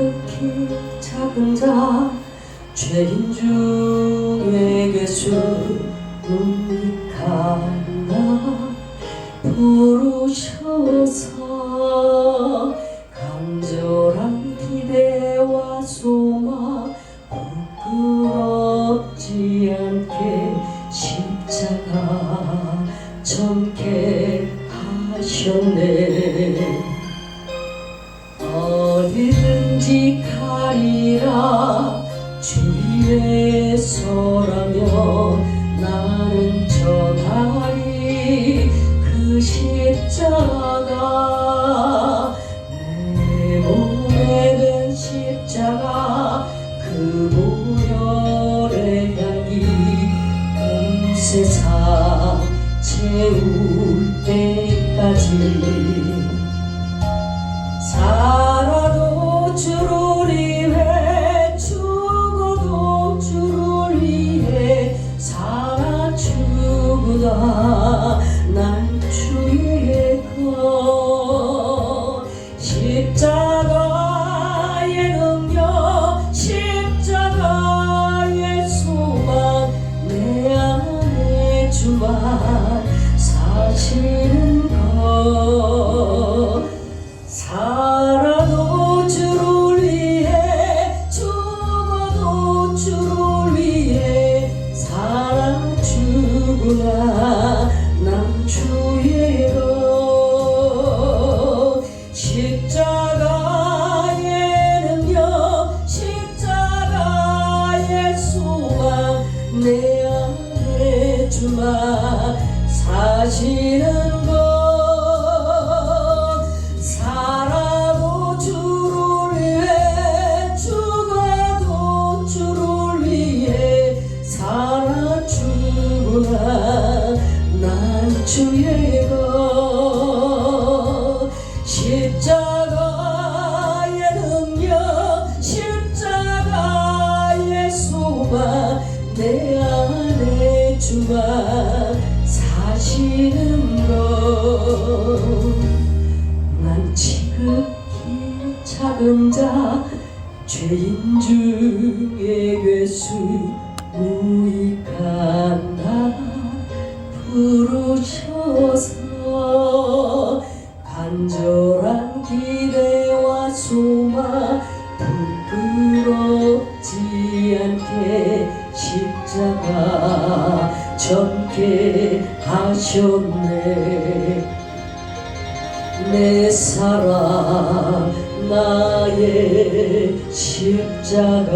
지극히 작은 자 죄인 중에 괴수 무익한 나 부르셔서 간절한 기대와 소망 부끄럽지 않게 십자가 전개 하셨네 서라면 나는 전하리 그 십자가. 내 몸에 든 십자가 그 보혈의 향기 온 세상 채울 때까지. 살아도 주를 내 안에 주만 사시는 것. 살아도 주를 위해 죽어도 주를 위해 살아 죽으나 난 주의 것. 십자가의 능력 십자가의 소망 내 안에 주만 사시는 것난 지극히 작은 자 죄인 중에 괴수 무익한 나 부르셔서 간절한 기대와 소망 부끄럽지 않게 십자가 전개 하셨네. 내 사랑 나의 십자가